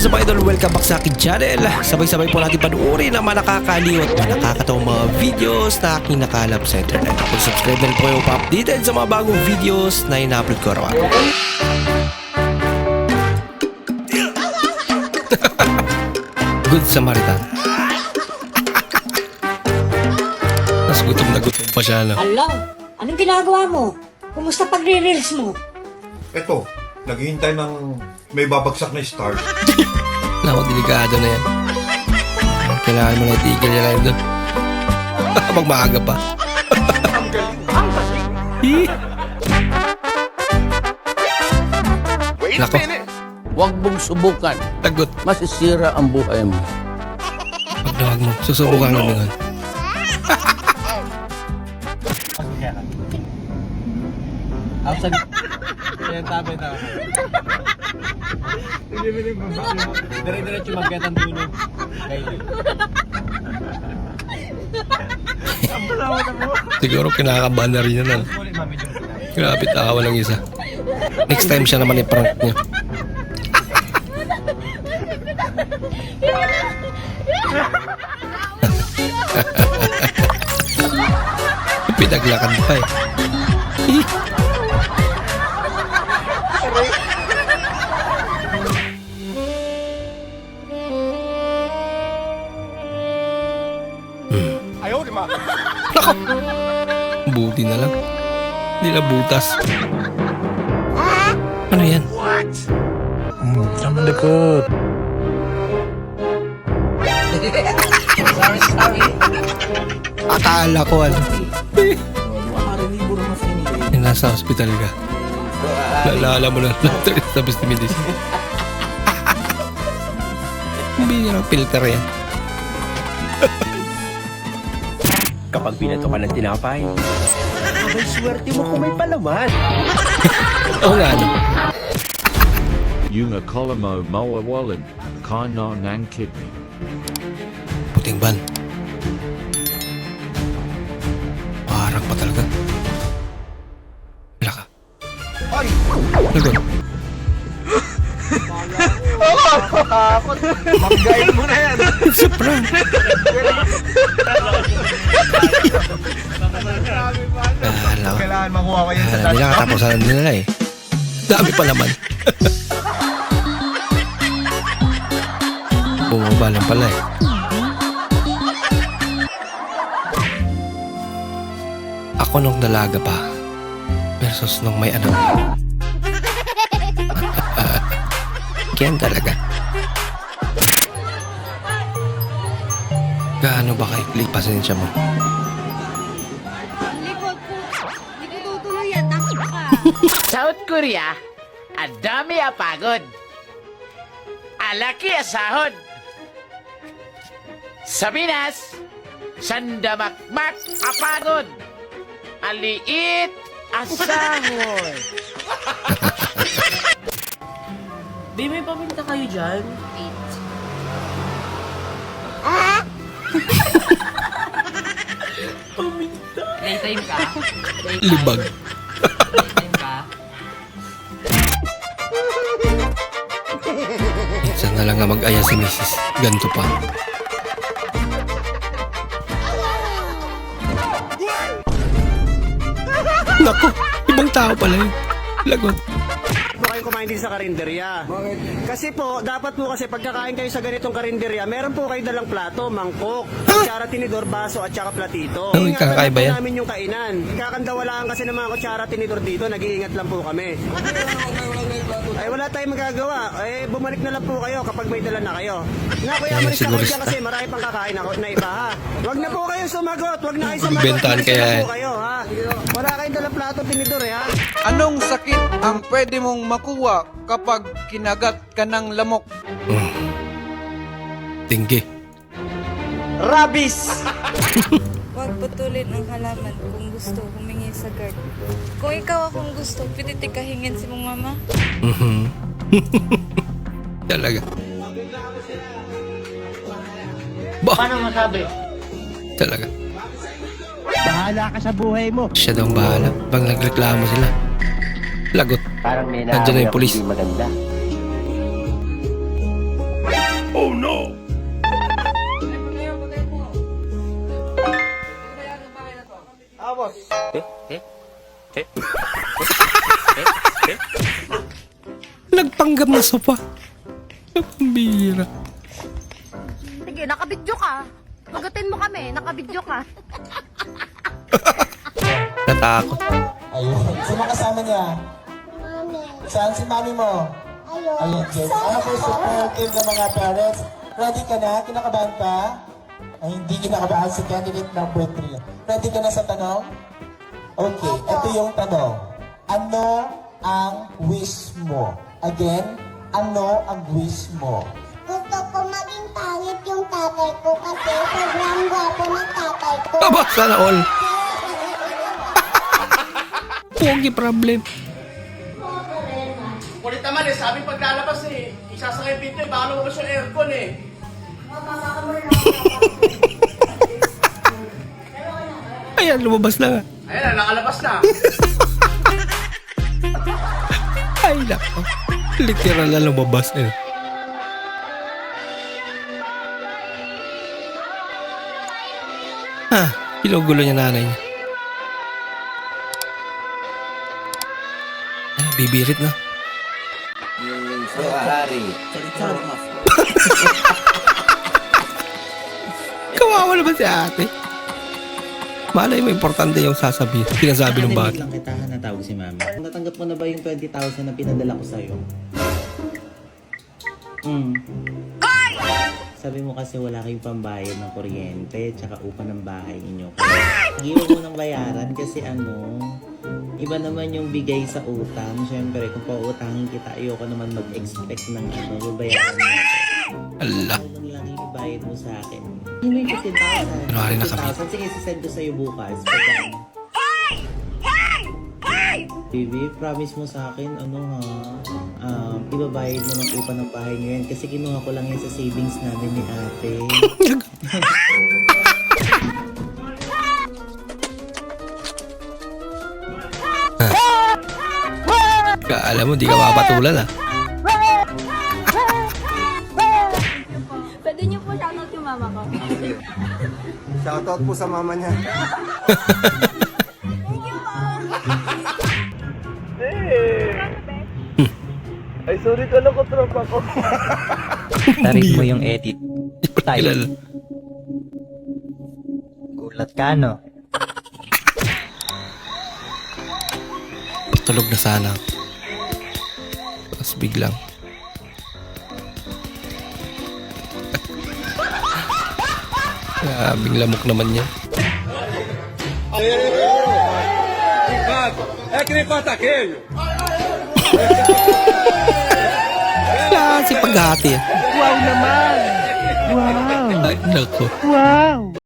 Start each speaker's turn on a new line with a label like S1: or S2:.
S1: is up idol? Welcome back sa akin channel. Sabay-sabay po natin panuorin ang mga nakakaliw at mga nakakatawang mga videos na aking nakalap sa internet. Kung subscribe na rin po kayo pa-updated sa mga bagong videos na ina-upload ko araw Good Samaritan. Mas gutom na gutom pa siya, no?
S2: Hello? Anong ginagawa mo? Kumusta pagre-reels mo?
S3: Eto, naghihintay ng may babagsak na stars.
S1: Naku, delikado na yan. Kailangan mo na itigil yan lang doon. Habang maaga pa. Ang galing. Ang galing. Nako,
S4: Huwag mong subukan.
S1: tagot.
S4: Masisira ang buhay mo.
S1: Pag nawag mo, susubukan oh, no.
S5: Outside. Kaya tabi na. Bili-bili mo ba? Dire-diretso magkaya ng dulo. Kayo.
S1: Siguro kinakabahan na rin yan. Ano? Grabe tawa ng isa. Next time siya naman i-prank niya. Pinaglakad pa eh. Nako! Buti na lang. Hindi na butas. Ano yan?
S5: Ang likod.
S1: Akala ko ano. Yung nasa hospital ka. Naalala mo na tapos ni Midis. Hindi ng filter yan.
S6: Kapag binato ka ng tinapay, abay swerte mo kung may palaman.
S1: Oo nga ano.
S7: Yung akala mo mawawalan ka na ng kidney.
S1: Puting ban. Parang pa talaga. Wala ka. Lagot.
S5: Manggain mo na yan.
S1: Sa prank.
S3: Makuha ko yan sa
S1: Kala nila katapusan nila eh. Dami pa naman. Bumaba lang pala eh. Ako nung dalaga pa versus nung may anak. Ken talaga. Gaano ba kay pasensya mo?
S8: South Korea, ang dami apagod. Alaki asahod. Sa Pinas, sandamakmak apagod. Aliit asahod.
S9: Babe, may paminta kayo dyan?
S8: Playtime ka?
S1: Libag. Lang nga mag-aya si Mrs. Ganto pa. Nako, ibang tao pala yun. Lagot.
S6: Po kayo kumain din sa karinderya. Kasi po, dapat po kasi pagkakain kayo sa ganitong karinderya, meron po kayo dalang plato, mangkok, kutsara, tinidor, baso, at saka platito.
S1: Ano,
S6: Ingatan
S1: kakaiba yan?
S6: namin yung kainan. Kakandawalaan kasi ng mga kutsara, tinidor dito, nag-iingat lang po kami. Ay wala tayong magagawa. Eh bumalik na lang po kayo kapag may dala na kayo. Nga kuya,
S1: Ayan,
S6: malis na kayo dyan kasi marami pang kakain ako na iba ha. Wag na po kayo sumagot, wag na kayo sumagot. Na
S1: kaya eh.
S6: Wala kayong dalang plato, tinidor eh ha.
S5: Anong sakit ang pwede mong makuha kapag kinagat ka ng lamok?
S1: Tinggi.
S6: Rabis!
S10: Huwag putulin ang halaman kung gusto humingi sa guard. Kung ikaw akong gusto, pwede tikahingin si mong mama.
S1: Mhm. Talaga. Ba?
S8: Paano masabi?
S1: Talaga.
S6: Bahala ka sa buhay mo.
S1: Siya daw ang bahala. Bang nagreklamo sila. Lagot.
S6: Parang may
S1: Nandiyan na yung pulis.
S6: hindi maganda.
S1: Nagpanggap na sopa. Pambira.
S10: Sige, nakabidyo ka. Pagatin mo kami, nakabidyo ka.
S1: Natakot.
S11: Ayun. Sino kasama niya? Saan si mami mo? Ayun. Ayun, Jess. Ano po supportive ng mga parents? Ready ka na? Kinakabahan ka? Ay, hindi kinakabahan si candidate number 3. Ready ka na sa tanong? Okay, ito yung tanong. Ano ang wish mo? Again, ano ang wish mo?
S2: Gusto ko maging pangit yung tatay ko kasi sobrang gwapo ng tatay ko.
S1: Aba, sana all. Pogi problem.
S9: Eh, sabi paglalabas eh, isasakay pinto eh, baka lumabas yung aircon eh.
S1: Ayan, lumabas na nga.
S9: Ayun na, nakalabas na.
S1: Ay, nako. Literal na lumabas eh. Ha, pinugulo niya nanay niya. Ah, bibirit na. Kawawa naman si ate. Malay mo, importante yung sasabihin. Sinasabi ng bata.
S11: lang kita natawag si mami. Natanggap mo na ba yung 20,000 na pinadala ko sa'yo? Hmm. Sabi mo kasi wala kayong pambayad ng kuryente tsaka upa ng bahay. Kaya iwan mo ng bayaran kasi ano, iba naman yung bigay sa utang. Siyempre, kung pautangin kita, ayoko naman mag-expect ng ano, babayaran mo.
S1: Ala.
S11: Ano lang yung ibayad mo sa akin? Yun yung 15,000.
S1: Kunwari na kami.
S11: 15,000. Sige, sisend ko sa'yo bukas. Pagka, Baby, promise mo sa akin, ano ha, um, ibabayad mo ng upa ng bahay ngayon kasi kinuha ko lang yan sa savings namin ni ate.
S1: Alam mo, di ka mapatulan ah.
S10: Pwede niyo po shoutout yung mama ko.
S6: Shoutout po sa mama niya. Ay, sorry ka lang ko, tropa ko.
S1: Tarik mo yung edit. Kilala.
S11: Gulat ka, no?
S1: Tulog na sana. ako. Tapos biglang. Grabing lamok naman yan. Klase paghati. Wow naman! Wow! Ay, nako.